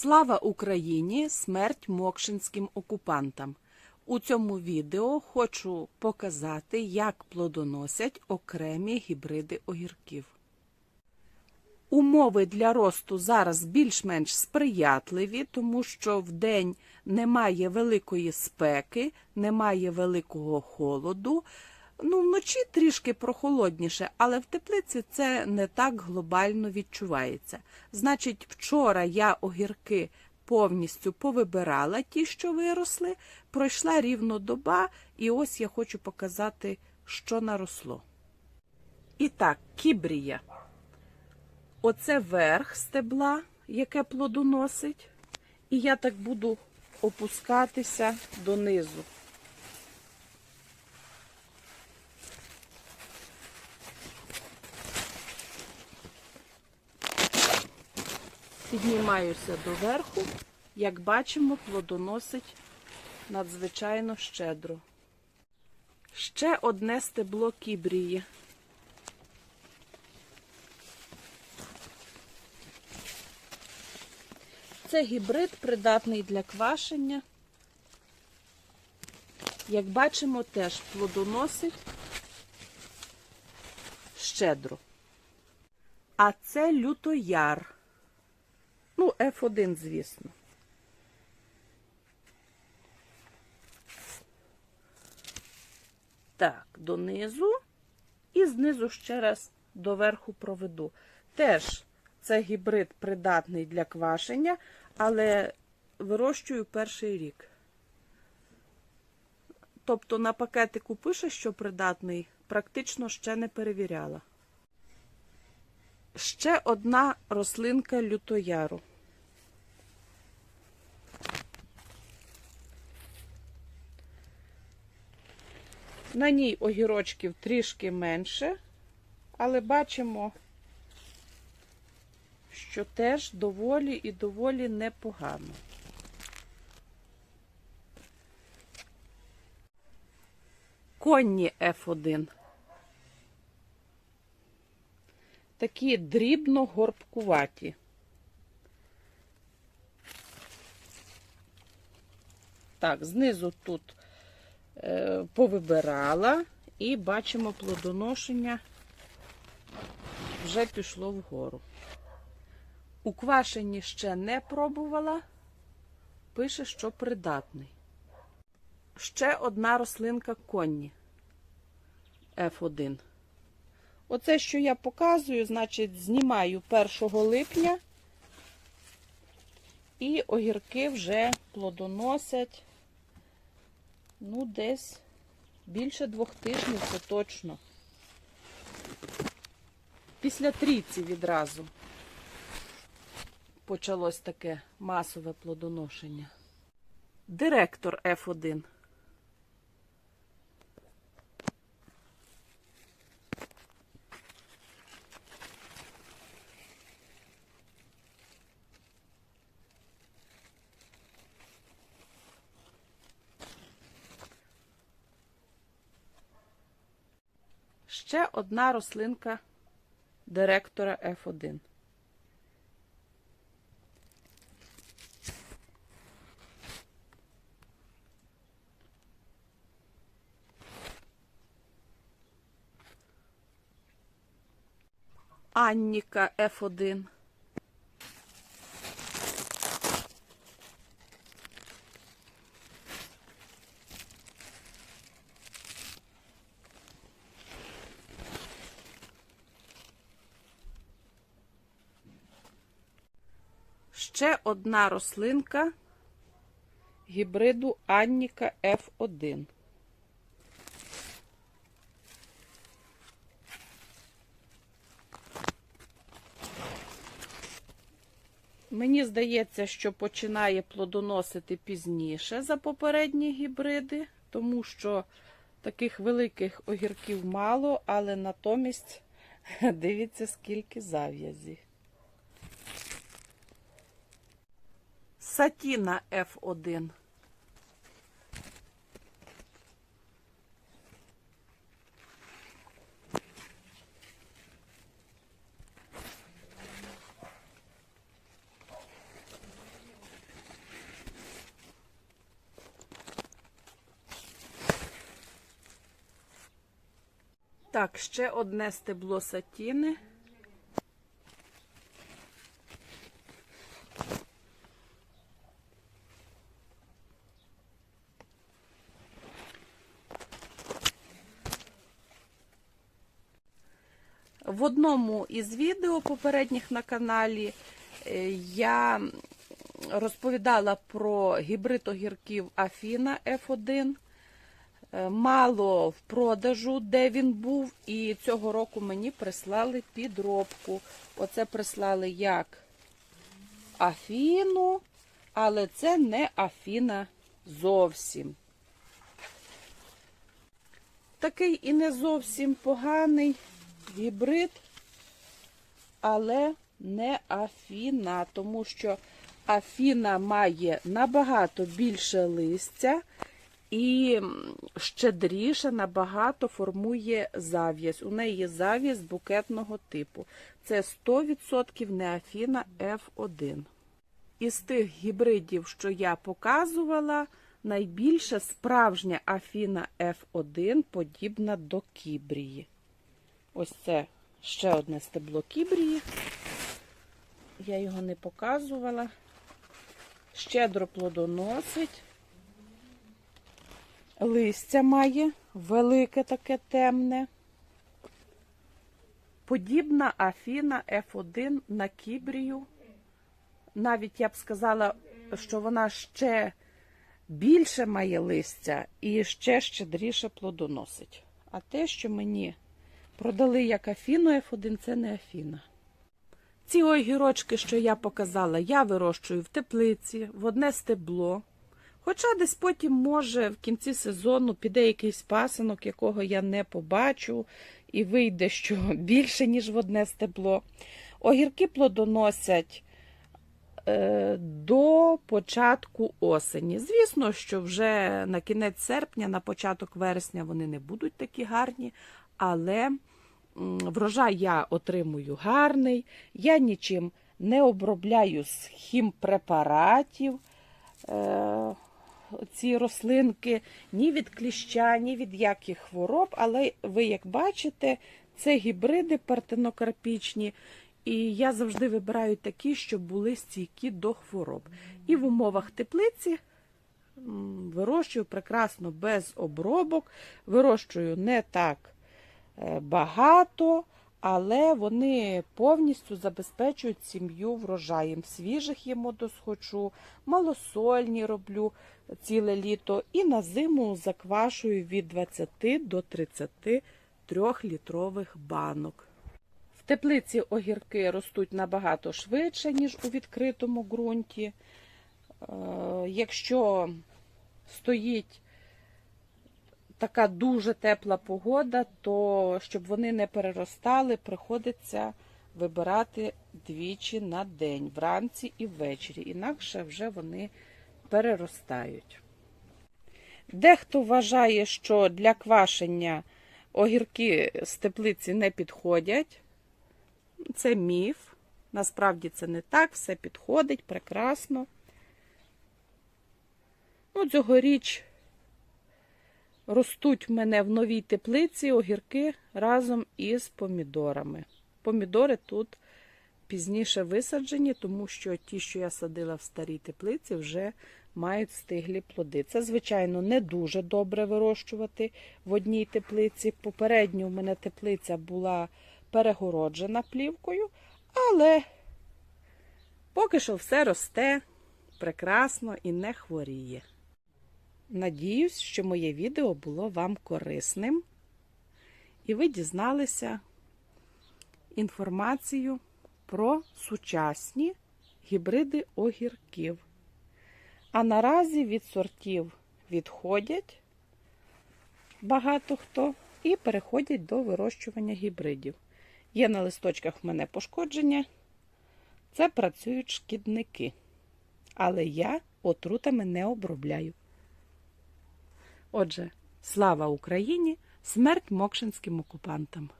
Слава Україні! Смерть мокшинським окупантам! У цьому відео хочу показати, як плодоносять окремі гібриди огірків. Умови для росту зараз більш-менш сприятливі, тому що в день немає великої спеки, немає великого холоду. Ну, вночі трішки прохолодніше, але в теплиці це не так глобально відчувається. Значить, вчора я огірки повністю повибирала ті, що виросли, пройшла рівно доба, і ось я хочу показати, що наросло. І так, кібрія. Оце верх стебла, яке плодоносить, і я так буду опускатися донизу. Піднімаюся доверху. Як бачимо, плодоносить надзвичайно щедро. Ще одне стебло кібрії. Це гібрид придатний для квашення. Як бачимо, теж плодоносить щедро. А це лютояр. Ну, F1, звісно. Так, донизу і знизу ще раз доверху проведу. Теж це гібрид придатний для квашення, але вирощую перший рік. Тобто на пакетику пише, що придатний, практично ще не перевіряла. Ще одна рослинка лютояру. На ній огірочків трішки менше, але бачимо, що теж доволі і доволі непогано. Конні F1. Такі дрібно горбкуваті. Так, знизу тут повибирала і бачимо плодоношення вже пішло вгору. У квашені ще не пробувала, пише, що придатний. Ще одна рослинка конні F1. Оце, що я показую, значить, знімаю 1 липня, і огірки вже плодоносять, ну, десь більше двох тижнів, це точно. Після трійці відразу почалось таке масове плодоношення. Директор F1. Ще одна рослинка директора F1. Анніка F1. Ще одна рослинка гібриду Анніка F1. Мені здається, що починає плодоносити пізніше за попередні гібриди, тому що таких великих огірків мало, але натомість дивіться, скільки зав'язі. Сатіна F1. Так, ще одне стебло сатіни. В одному із відео попередніх на каналі е, я розповідала про гібрид огірків Афіна F1. Е, Мало в продажу, де він був, і цього року мені прислали підробку. Оце прислали як Афіну, але це не Афіна зовсім. Такий і не зовсім поганий гібрид, але не Афіна, тому що Афіна має набагато більше листя і щедріше набагато формує зав'язь. У неї є зав'язь букетного типу. Це 100% не Афіна F1. Із тих гібридів, що я показувала, найбільше справжня Афіна F1 подібна до кібрії. Ось це ще одне стебло кібрії. Я його не показувала. Щедро плодоносить. Листя має велике таке темне. Подібна Афіна F1 на кібрію. Навіть я б сказала, що вона ще більше має листя і ще щедріше плодоносить. А те, що мені продали як Афіну F1, це не Афіна. Ці огірочки, що я показала, я вирощую в теплиці, в одне стебло. Хоча десь потім, може, в кінці сезону піде якийсь пасинок, якого я не побачу, і вийде, що більше, ніж в одне стебло. Огірки плодоносять е, до початку осені. Звісно, що вже на кінець серпня, на початок вересня вони не будуть такі гарні, але врожай я отримую гарний, я нічим не обробляю з хімпрепаратів. Е, ці рослинки ні від кліща, ні від яких хвороб, але ви, як бачите, це гібриди партенокарпічні, і я завжди вибираю такі, щоб були стійкі до хвороб. І в умовах теплиці вирощую прекрасно без обробок, вирощую не так багато, але вони повністю забезпечують сім'ю врожаєм. Свіжих їм досхочу, малосольні роблю ціле літо і на зиму заквашую від 20 до 33 літрових банок. В теплиці огірки ростуть набагато швидше, ніж у відкритому ґрунті. Е, Якщо стоїть така дуже тепла погода, то щоб вони не переростали, приходиться вибирати двічі на день, вранці і ввечері. Інакше вже вони переростають. Дехто вважає, що для квашення огірки з теплиці не підходять. Це міф. Насправді це не так, все підходить прекрасно. Ну, цьогоріч ростуть в мене в новій теплиці огірки разом із помідорами. Помідори тут пізніше висаджені, тому що ті, що я садила в старій теплиці, вже мають стиглі плоди. Це, звичайно, не дуже добре вирощувати в одній теплиці. Попередньо в мене теплиця була перегороджена плівкою, але поки що все росте прекрасно і не хворіє. Надіюсь, що моє відео було вам корисним, і ви дізналися інформацію про сучасні гібриди огірків. А наразі від сортів відходять багато хто і переходять до вирощування гібридів. Є на листочках в мене пошкодження, це працюють шкідники. Але я отрутами не обробляю. Отже, слава Україні! Смерть мокшинським окупантам!